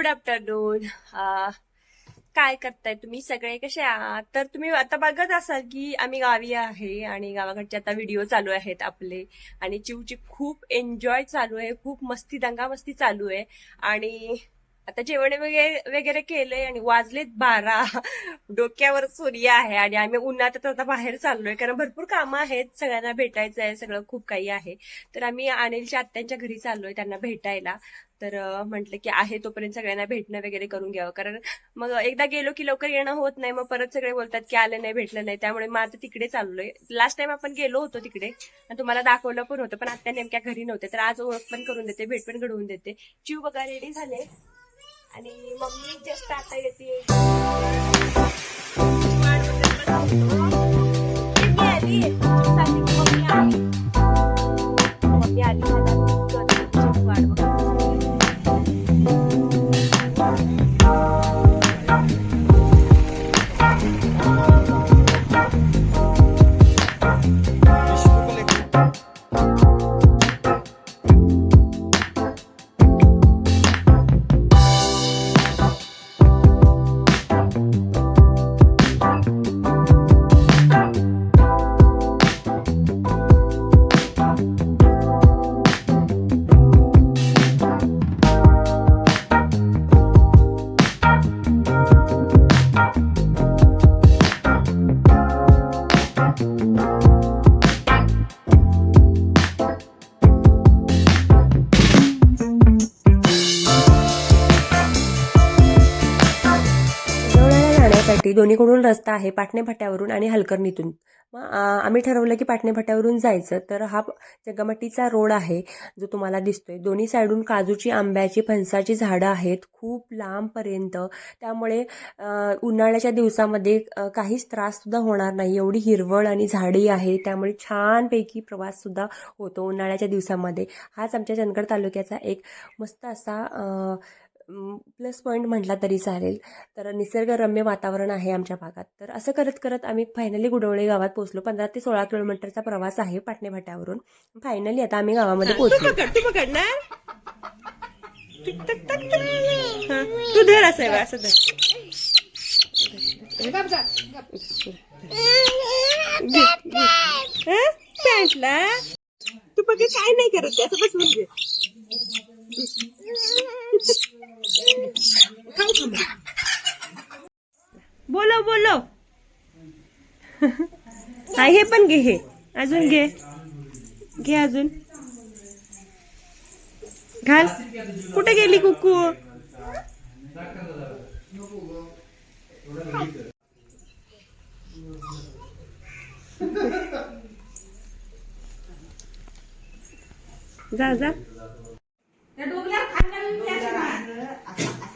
Good afternoon काय करताय तुम्ही सगळे? कसे आहात? तर तुम्ही आता बघत असाल की आम्ही गावी आहे आणि गावाकडचे आता व्हिडिओ चालू आहेत आपले. आणि चिवची खूप एन्जॉय चालू आहे. खूप मस्ती दंगा मस्ती चालू आहे. आणि आता जेवण वगैरे वगैरे केलंय आणि वाजलेत बारा. डोक्यावर सूर्य आहे आणि आम्ही उन्हात आता बाहेर चाललोय. कारण भरपूर कामं आहेत. सगळ्यांना भेटायचं आहे सगळं खूप काही आहे. तर आम्ही अनिलच्या आत्यांच्या घरी चाललोय त्यांना भेटायला. तर म्हटलं की आहे तोपर्यंत सगळ्यांना भेटणं वगैरे करून घ्यावं. कारण मग एकदा गेलो की लवकर येणं होत नाही. मग परत सगळे बोलतात की आलं नाही भेटलं नाही. त्यामुळे मग आता तिकडे चाललोय. लास्ट टाइम आपण गेलो होतो तिकडे आणि तुम्हाला दाखवलं पण होतं पण आता नेमक्या घरी नव्हते तर आज ओळख पण करून देते भेट पण घडवून देते. चिव बघा रेडी झाले? आणि मम्मी जस्ट आता येते. मम्मी आली. जाण्यासाठी दोन्हीकडून रस्ता आहे पाटणे फाट्यावरून आणि हलकर्णीतून. मग आम्ही ठरवलं की पाटणे फाट्यावरून जायचं तर हा जगमटीचा रोड आहे जो तुम्हाला दिसतोय. दोन्ही साईडून काजूची आंब्याची फणसाची झाडं आहेत खूप लांबपर्यंत. त्यामुळे उन्हाळ्याच्या दिवसामध्ये काहीच त्राससुद्धा होणार नाही. एवढी हिरवळ आणि झाडी आहे त्यामुळे छानपैकी प्रवाससुद्धा होतो उन्हाळ्याच्या दिवसामध्ये. हाच आमच्या चंदगड तालुक्याचा एक मस्त असा प्लस पॉईंट म्हटला तरी चालेल. तर निसर्गरम्य वातावरण आहे आमच्या भागात. तर असं करत करत आम्ही फायनली गुडवळे गावात पोहोचलो. पंधरा ते सोळा किलोमीटरचा प्रवास आहे पाटणे फाट्यावरून फायनली आता आम्ही गावामध्ये पोहोचलो. तू धर असं असं पॅन्टला. तू बघ काय नाही करत असं बस म्हणजे. बोलो बोलो। हा हे पण घे हे. अजून घे. घे अजून. घाल. कुठे गेली कुकू? जा जा.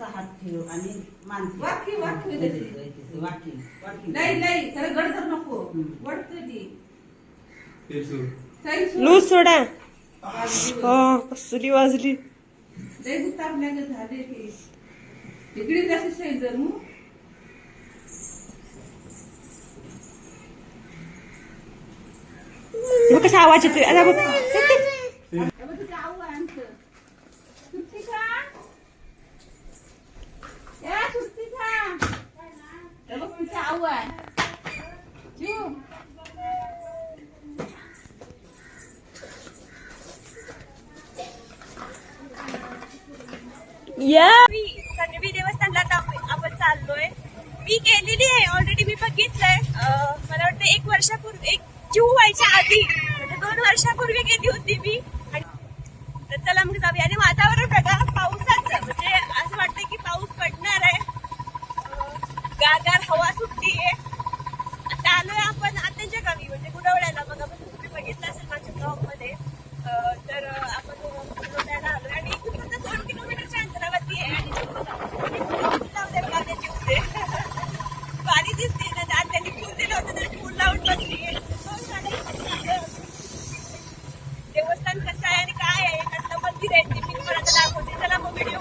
असा हात ठेव आणि नाही नाही त्याला गडतर नको. वडतोय ती. सोड. लूज सोडा. हो कसली वाजली. लय झाले की इकडे कशी सही जर मग. मग कसा आवाज येतोय? आता बघ तेव्हा तुझं आव्हान आमचं. सुट्टी खा. ए, सुट्टी खा. आव्हान. जीव. या. संगवी देवस्थानला आता आपण चाललोय. मी गेलेली आहे. ऑलरेडी मी बघितलंय. मला वाटतं एक वर्षापूर्वी एक जून व्हायच्या आधी म्हणजे दोन वर्षापूर्वी गेली होती मी. कसं आहे आणि काय आहे कसलं मंदिर आहे ते मी तुम्हाला दाखवते. चला मग व्हिडिओ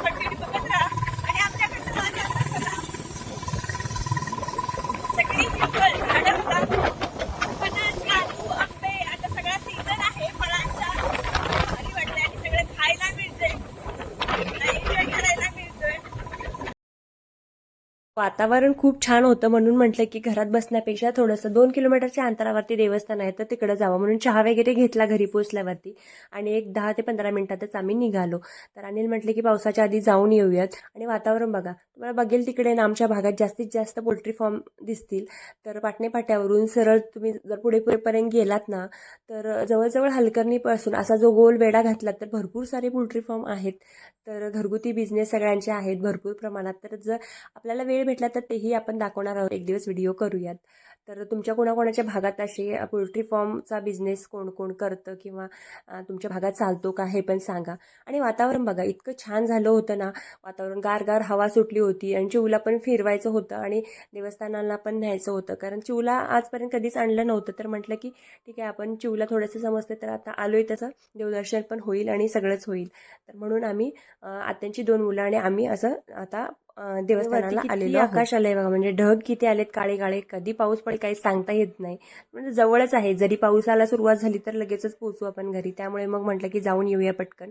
वातावरण खूप छान होतं म्हणून म्हटलं की घरात बसण्यापेक्षा थोडंसं दोन किलोमीटरच्या अंतरावरती देवस्थान आहे तर तिकडं जावं. म्हणून चहा वगैरे घेतला घरी पोचल्यावरती आणि एक दहा ते पंधरा मिनिटातच आम्ही निघालो. तर अनिल म्हटले की पावसाच्या आधी जाऊन येऊयात. आणि वातावरण बघा तुम्हाला बघेल तिकडे ना आमच्या भागात जास्तीत जास्त पोल्ट्री फॉर्म दिसतील. तर पाटणे फाट्यावरून सरळ तुम्ही जर पुढे पुढेपर्यंत गेलात ना तर जवळजवळ हलकर्णीपासून असा जो गोल वेढा घातला तर भरपूर सारे पोल्ट्री फॉर्म आहेत. तर घरगुती बिझनेस सगळ्यांचे आहेत भरपूर प्रमाणात. तर जर आपल्याला वेळ भेटला तर तेही आपण दाखवणार आहोत. एक दिवस व्हिडिओ करूयात. तर तुमच्या कोणाकोणाच्या भागात असे पोल्ट्री फॉर्मचा बिझनेस कोण कोण करतं किंवा तुमच्या भागात चालतो का हे पण सांगा. आणि वातावरण बघा इतकं छान झालं होतं ना वातावरण गार गार हवा सुटली होती आणि चिवला पण फिरवायचं होतं आणि देवस्थानाला पण न्यायचं होतं. कारण चिवला आजपर्यंत कधीच आणलं नव्हतं. तर म्हटलं की ठीक आहे आपण चिवला थोडंसं समजते तर आता आलोय तसं. देवदर्शन पण होईल आणि सगळंच होईल. तर म्हणून आम्ही आत्यांची दोन मुलं आणि आम्ही असं आता देवस्थानाला आलेलो आकाश आलंय बघा म्हणजे ढग किती आलेत काळे काळे कधी पाऊस पडेल काही सांगता येत नाही. म्हणजे जवळच आहे. जरी पावसाला सुरुवात झाली तर लगेचच पोहोचू आपण घरी. त्यामुळे मग म्हटलं की जाऊन येऊया पटकन.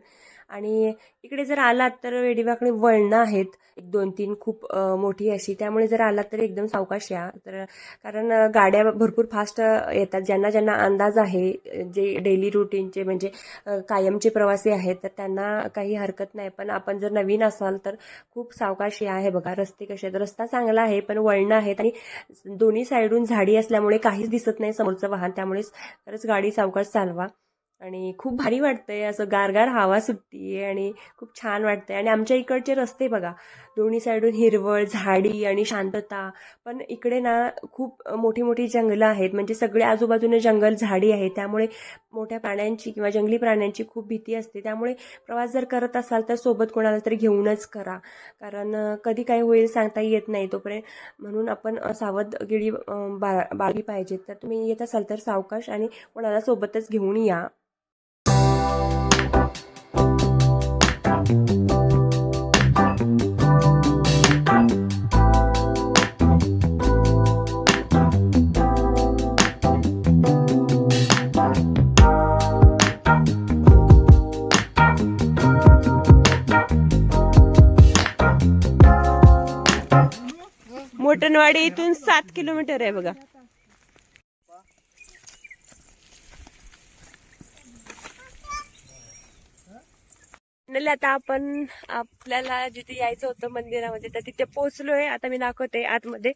आणि इकडे जर आलात तर वेडीवाकडे वळणं आहेत. एक दोन तीन खूप मोठी अशी. त्यामुळे जर आलात तर एकदम सावकाश या. तर कारण गाड्या भरपूर फास्ट येतात. ज्यांना ज्यांना अंदाज आहे जे डेली रुटीनचे म्हणजे कायमचे प्रवासी आहेत तर त्यांना काही हरकत नाही. पण आपण जर नवीन असाल तर खूप सावकाश या आहे बघा. रस्ते कसे आहेत? रस्ता चांगला आहे पण वळणं आहेत. आणि दोन्ही साईडून झाडी असल्यामुळे काहीच दिसत नाही समोरचं वाहन. त्यामुळे खरंच गाडी सावकाश चालवा. आणि खूप भारी वाटतंय असं गारगार हवा सुटतीये आणि खूप छान वाटतंय. आणि आमच्या इकडचे रस्ते बघा दोन्ही साईडून हिरवळ झाडी आणि शांतता. पण इकडे ना खूप मोठी मोठी जंगलं आहेत. म्हणजे सगळे आजूबाजूने जंगल झाडी आहे त्यामुळे मोठ्या प्राण्यांची किंवा जंगली प्राण्यांची खूप भीती असते. त्यामुळे प्रवास जर करत असाल तर सोबत कोणाला तरी घेऊनच करा. कारण कधी काय होईल सांगता येत नाही तोपर्यंत. म्हणून आपण सावधगिरी बा बाळगी पाहिजे. तर तुम्ही येत असाल तर सावकाश आणि कोणाला सोबतच घेऊन या. मोटनवाडी इथून सात किलोमीटर आहे बघा. म्हणले आता आपण आपल्याला जिथे यायचं होतं मंदिरामध्ये तर तिथे पोहोचलोय. आता मी दाखवते आतमध्ये.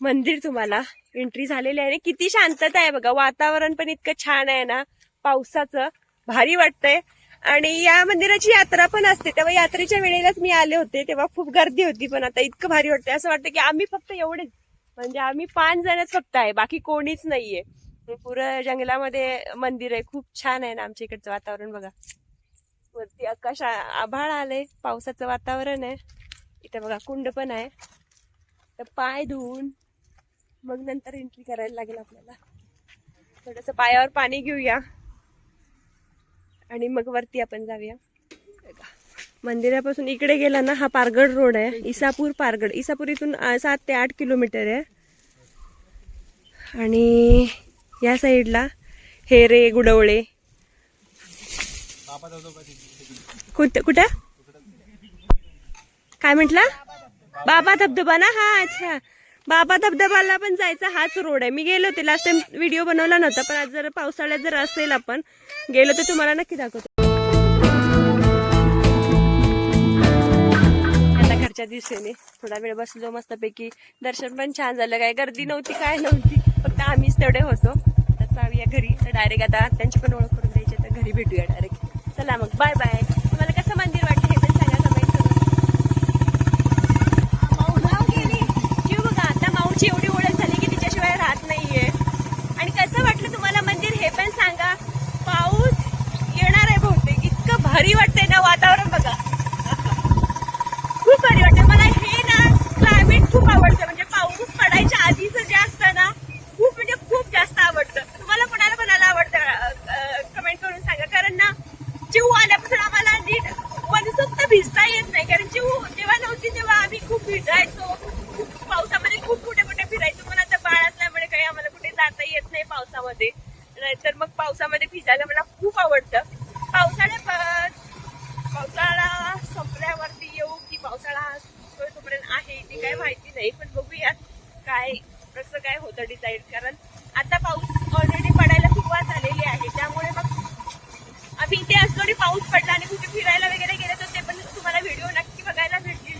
मंदिर तुम्हाला एंट्री झालेली आहे. आणि किती शांतता आहे बघा. वातावरण पण इतकं छान आहे ना. पावसाचं. भारी वाटतंय. आणि या मंदिराची यात्रा पण असते. तेव्हा यात्रेच्या वेळेलाच मी आले होते. तेव्हा खूप गर्दी होती पण आता इतकं भारी वाटतंय. असं वाटतं की आम्ही फक्त एवढेच. म्हणजे आम्ही पाच जणच फक्त आहे. बाकी कोणीच नाहीये. पुरं जंगलामध्ये मंदिर आहे. खूप छान आहे ना आमच्या इकडचं वातावरण बघा. वरती आकाश आभाळ आले पावसाचं वातावरण आहे. इथे बघा कुंड पण आहे. तर पाय धुवून मग नंतर एंट्री करायला लागेल आपल्याला. थोडस पायावर पाणी घेऊया. आणि मग वरती आपण जाऊया. मंदिरापासून इकडे गेला ना हा पारगड रोड आहे. इसापूर पारगड. इसापूर इथून सात ते आठ किलोमीटर आहे. आणि या साईडला हेरे गुडवळे. कुठं कुठं? काय म्हटला? बाबा धबधबा ना? हा अच्छा. बाबा धबधबाला पण जायचा हाच रोड आहे. मी गेले होते. लास्ट टाइम व्हिडिओ बनवला नव्हता पण आज जर पावसाळ्यात जर असेल आपण गेलो तर तुम्हाला नक्की दाखवतो. आता घरच्या दिवशीने थोडा वेळ बसलो मस्तपैकी दर्शन पण छान झालं. काय गर्दी नव्हती काय नव्हती. फक्त आम्हीच तेवढे होतो. तर जाऊया घरी. तर डायरेक्ट आता त्यांची पण ओळख करून द्यायची तर घरी भेटूया डायरेक्ट चला मग. बाय बाय तुम्हाला कसं मंदिर वाटतं हे पण सांगा कमेंट करून जीव बघा आता माऊची एवढी ओळख झाली की तिच्याशिवाय राहत नाहीये आणि कसं वाटलं तुम्हाला मंदिर हे पण सांगा पाऊस येणार आहे बहुतेक इतकं भारी वाटतंय ना वातावरण बघा खूप भारी वाटतं मला हे ना क्लायमेट खूप आवडतं म्हणजे पाऊस पडायच्या आधीच जे असतं ना खूप म्हणजे खूप जास्त आवडतं तुम्हाला कोणाला कोणाला आवडतं कमेंट करून सांगा कारण ना चिव आल्यापासून आम्हाला नीट मनसोक्त भिजता येत नाही कारण चिव जेव्हा नव्हती तेव्हा आम्ही खूप भिजायचो खूप पावसामध्ये खूप कुठे कुठे फिरायचो पण आता बाळ असल्यामुळे काही आम्हाला कुठे जाता येत नाही पावसामध्ये नाहीतर मग पावसामध्ये भिजायला मला खूप आवडतं पावसाळ्या पावसाळा संपल्यावरती येऊ की पावसाळा तोपर्यंत आहे ती काय माहिती काय होतं डिसाईड कारण आता पाऊस ऑलरेडी पडायला सुरुवात झालेली आहे त्यामुळे मग आम्ही इथे असलो आणि पाऊस पडला आणि कुठे फिरायला वगैरे गेले तर ते पण तुम्हाला व्हिडिओ नक्की बघायला भेटतील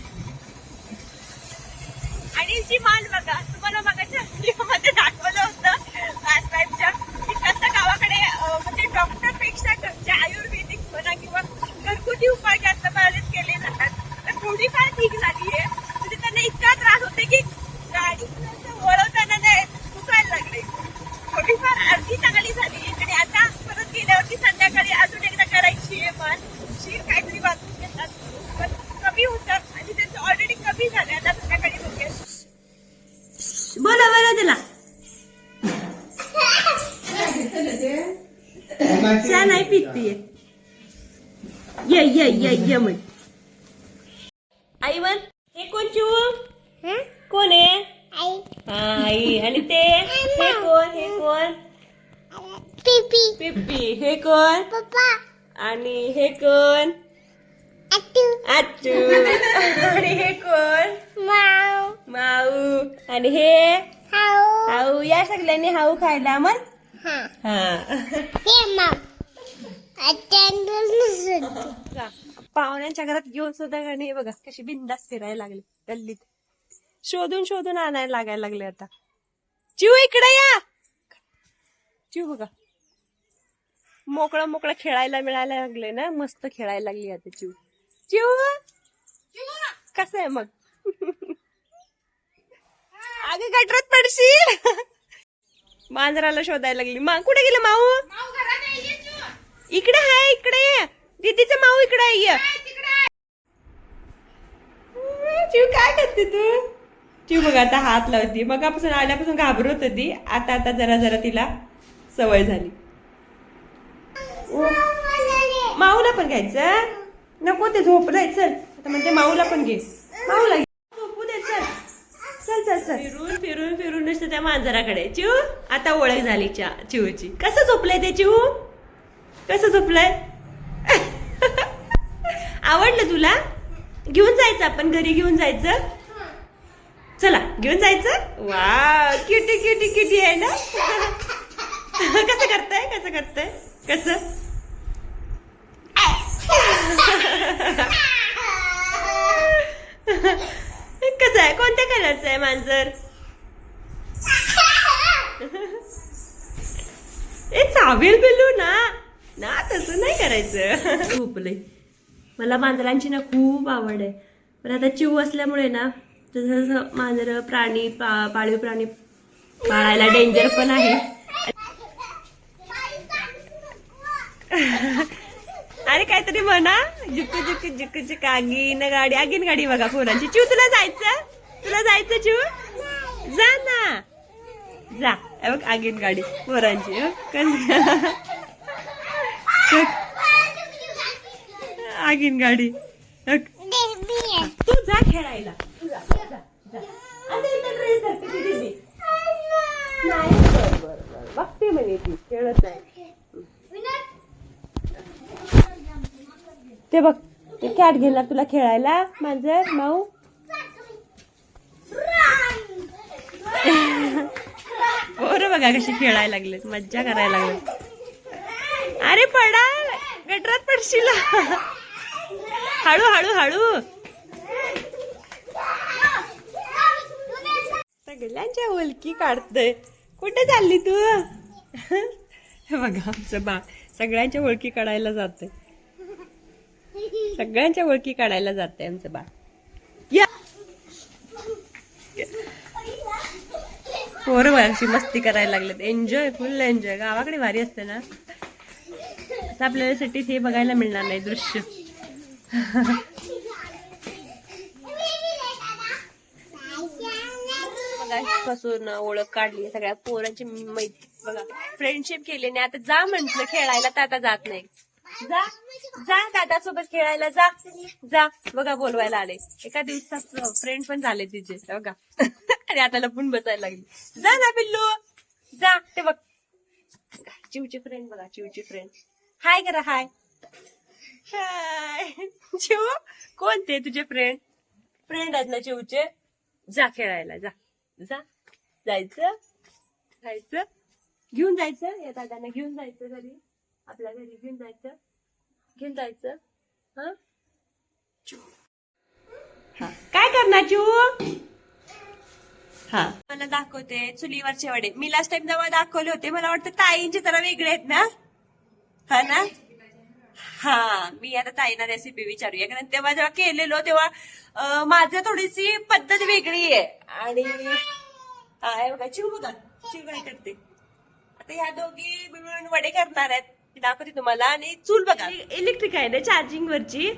आणि जी मान बघा तुम्हाला बघायच्या व्हिडिओमध्ये दाखवलं होतं लास्ट टाइमच्या की कसं गावाकडे अं, म्हणजे डॉक्टरपेक्षा जे आयुर्वेदिक म्हणा किंवा घरगुती उपाय जास्त बरेच केले जातात थोडीफार ठीक झाली आहे म्हणजे त्यांना इतका त्रास होते की गाडी वळवताना नाही दुखायला लागले थोडीफार अर्धी चांगली झाली आणि आता परत गेल्यावरती संध्याकाळी अजून एकदा करायची आहे पण शीर काहीतरी बाजून घेतात. पण कमी होतात आणि त्यांचं ऑलरेडी कमी झालं आता संध्याकाळी बघूया. बोला बरं त्याला. चहा नाही पितीये ये ये ये ये मग आई वन हे कोण चिऊ कोण आहे हा, आई आणि ते हे कोण हे कोण? Pipi, पिप्पी हे कोण? papa, आणि हे कोण? आचू आणि हे कोण? mau, माऊ. आणि हे? hau, हाऊ. या सगळ्यांनी हाऊ खायला मग? हा. पाहुण्यांच्या घरात घेऊन सुद्धा गाणी बघा कशी बिंदास फिरायला लागले. गल्लीत. शोधून शोधून आणायला लागायला लागले आता. चिव इकडे या. चिव बघा. मोकळं मोकळं खेळायला मिळायला लागले ना मस्त खेळायला लागली आता चिव चिव कसं आहे मग? अगे गटरात पडशील? मांजराला शोधायला लागली. मा कुठे गेलं माऊ? इकडे आहे इकडे दीदीचं माऊ इकडे आहे. चिव काय करते तू? ती बघ आता हात लावती. मगापासून आल्यापासून घाबरत होती. आता आता जरा जरा तिला सवय झाली. माऊला पण घ्यायचं नको ते झोपलंय. चल. आता म्हणते माऊला पण घे. माऊला घे. झोपू दे चल. चल चल चल. फिरून फिरून फिरून नुसतं त्या मांजराकडे. चिऊ आता ओळख झाली च्या चिऊची. कसं झोपलंय ते चिऊ? कसं झोपलंय? आवडलं तुला? घेऊन जायचं आपण घरी घेऊन जायचं? चला घेऊन जायचं? वा क्युटी किटी किटी आहे ना? कसं करताय? कसं करताय? कसं? कसं आहे? कोणत्या कलरचं आहे मांजर? ए चावेल बिलू ना. ना तसं नाही करायचं. झोपलंय मला मांजरांची ना खूप आवड आहे. पण आता चिव असल्यामुळे ना जसं जसं मांजर प्राणी पा पाळीव प्राणी पाळायला डेंजर पण आहे. अरे काहीतरी म्हणा. जुक जुक जुक जुक आगीन गाडी आगीन गाडी बघा पोरांची. चिव तुला जायचं? तुला जायचं चिव जा ना. जा. बघ आगीन गाडी. पोरांची हं? कस- आगीन गाडी. तू जा खेळायला. बरं, बरं, बरं. बघते म्हणे ती खेळत नाही. ते बघ ते कॅट घेणार तुला खेळायला मांजर माऊ. पोरं बघा कशी खेळायला लागलेत मज्जा करायला लागलेत. अरे पडा गटरात पडशील. हळू हळू हळू. सगळ्यांच्या ओलकी काढतय. कुठे चालली तू? बघा आमचं बा सगळ्यांच्या ओळखी काढायला जाते सगळ्यांच्या ओळखी काढायला जाते आमचं बा. या! पोरं अशी मस्ती करायला लागलेत. एन्जॉय फुल एन्जॉय गावाकडे भारी असते ना. असं आपल्याला सिटीत हे बघायला मिळणार नाही दृश्य. पासून ओळख काढली सगळ्या पोरांची मैत्री. बघा फ्रेंडशिप केली आणि आता जा म्हंटल खेळायला तर आता जात नाही. जा जा दादासोबत खेळायला जा. जा. बघा बोलवायला आले. एका दिवसात फ्रेंड पण झाले तिचे बघा. आणि आता लपून बसायला लागली. जा ना पिल्लू. जा ते बघ. चिवची फ्रेंड बघा चिवची फ्रेंड हाय करा हाय हाय चिव कोणते तुझे फ्रेंड फ्रेंड आहेत ना चिवचे? जा खेळायला जा. जा. जायचं जायचं घेऊन जायचं. या दादांना घेऊन जायचं घरी. आपल्या घरी घेऊन जायचं. घेऊन जायचं. हा? काय करणार चू? हा. मला दाखवते चुलीवरचे वडे मी लास्ट टाइम जेव्हा दाखवले होते मला वाटतं ताईंचे जरा वेगळे आहेत ना? हा ना? हा. मी आता ताईना रेसिपी विचारूया. कारण तेव्हा जेव्हा केलेलो तेव्हा अं, माझं थोडीशी पद्धत वेगळी आहे. आणि हा बघा चिव बघा चिव काय करते आता ह्या दोघी मिळून वडे करणार आहेत. दाखवते तुम्हाला. आणि चूल बघा. इलेक्ट्रिक आहे ना चार्जिंग वरची?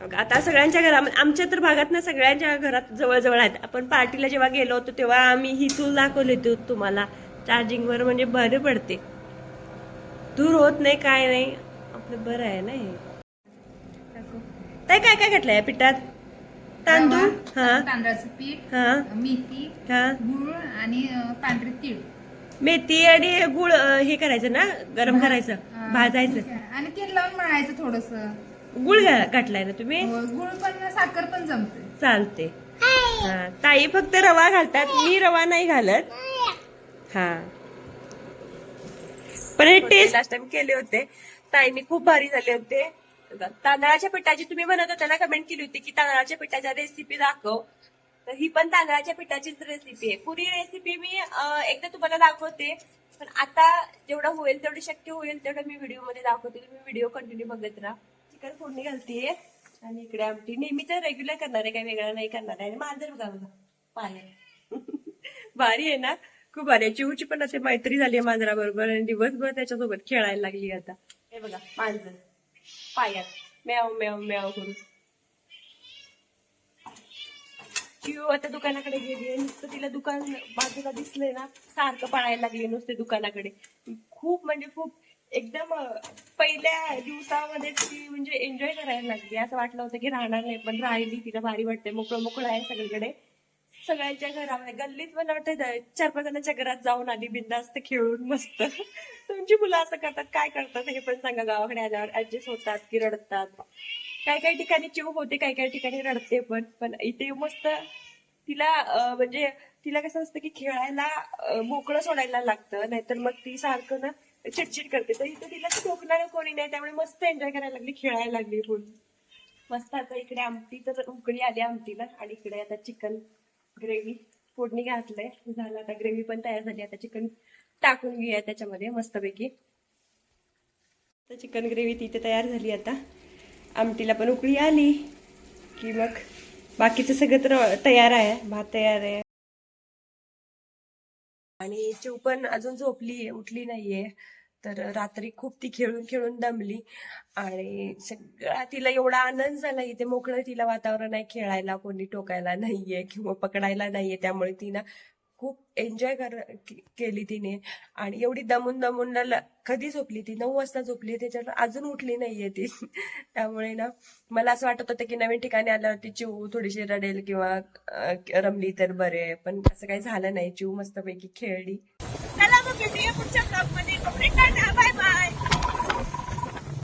बघा, आता सगळ्यांच्या घरामध्ये आमच्या तर भागात ना सगळ्यांच्या घरात जवळजवळ आहेत. आपण पार्टीला जेव्हा गेलो होतो तेव्हा आम्ही ही चूल दाखवली होती तुम्हाला. चार्जिंग वर म्हणजे बरं पडते. दूर होत नाही काय नाही. आपलं बरं आहे ना हे. दाखव. काय काय घातलंय या पिठात? तांदूळ हा. तांदळाचं पीठ हा. मेथी हा. गुळ आणि अं, पांढरे तीळ. मेथी आणि गुळ अं, हे करायचं ना गरम करायचं भाजायचं. आणि तेल लावून मळायचं थोडस. गुळ घा- घातलाय ना तुम्ही? गुळ पण साखर पण जमते. चालते. हा ताई फक्त रवा घालतात मी रवा नाही घालत. हा. पण हे टेस्ट लास्ट टाइम केले होते. ताईने खूप भारी झाले होते. तांदळाच्या पिठाची तुम्ही म्हणत होता ना कमेंट केली होती की तांदळाच्या पिठाच्या रेसिपी दाखव. तर ही पण तांदळाच्या पिठाचीच रेसिपी आहे. पुरी रेसिपी मी एकदा तुम्हाला दाखवते. पण आता जेवढं होईल तेवढं शक्य होईल तेवढं मी व्हिडिओमध्ये दाखवते. तुम्ही व्हिडिओ कंटिन्यू बघत राहा. चिकन फोडणी घालतीये आणि इकडे आमटी नेहमीच रेग्युलर करणार आहे काही वेगळं नाही करणार आहे. आणि मांजर बघा बघा पाय भारी आहे ना? खूप भारी आहे. चिवची पण असे मैत्री झाली आहे मांजराबरोबर आणि दिवसभर त्याच्यासोबत खेळायला लागली आता. हे बघा मांजर. पायात म्याव म्याव म्याव करून चिव आता दुकानाकडे गेली नुसतं तिला दुकान बाजूला दिसलंय ना सारखं पळायला लागली नुसते दुकानाकडे. खूप म्हणजे खूप एकदम पहिल्या दिवसामध्ये ती म्हणजे एन्जॉय करायला लागली. असं वाटलं होतं की राहणार नाही पण राहिली तिला भारी वाटते मोकळं मोकळं आहे सगळीकडे. सगळ्यांच्या घरामध्ये गल्लीत मला वाटतं चार पाच जणांच्या घरात जाऊन आली बिंदास्त खेळून मस्त. तुमची मुलं असं करतात काय करतात हे पण सांगा गावाकडे आल्यावर. ऍडजस्ट होतात की रडतात. काही काही ठिकाणी चिव होते काही काही ठिकाणी रडते पण. पण इथे मस्त तिला म्हणजे तिला कसं असतं की खेळायला मोकळं सोडायला लागतं. नाहीतर मग ती सारखं ना चिडचिड करते. तर इथं तिला ठोकणार कोणी नाही. त्यामुळे मस्त एन्जॉय करायला लागली खेळायला लागली फुल. मस्त आता इकडे आमटी तर उकळी आली आमटीला. आणि इकडे आता चिकन ग्रेव्ही फोडणी घातलंय. झालं आता ग्रेव्ही पण तयार झाली. आता चिकन टाकून घेऊया त्याच्यामध्ये मस्तपैकी. तर चिकन ग्रेव्ही तिथे तयार झाली आता. आमटीला पण उकळी आली की मग बाकीचं सगळं तर तयार आहे. भात तयार आहे. आणि चिव पण अजून झोपली उठली नाहीये. तर रात्री खूप ती खेळून खेळून दमली. आणि सगळा तिला एवढा आनंद झाला इथे मोकळं तिला वातावरण आहे खेळायला कोणी टोकायला नाहीये किंवा पकडायला नाहीये त्यामुळे तिनं खूप एन्जॉय कर केली तिने. आणि एवढी दमून दमून कधी झोपली ती? नऊ वाजता झोपली त्याच्यावर अजून उठली नाहीये ती. त्यामुळे ना मला असं वाटत होतं की नवीन ठिकाणी आल्यावरती चिव थोडीशी रडेल किंवा रमली तर बरे. पण असं काही झालं नाही. चिव मस्तपैकी खेळली. चला पुढच्या ब्लॉगमध्ये.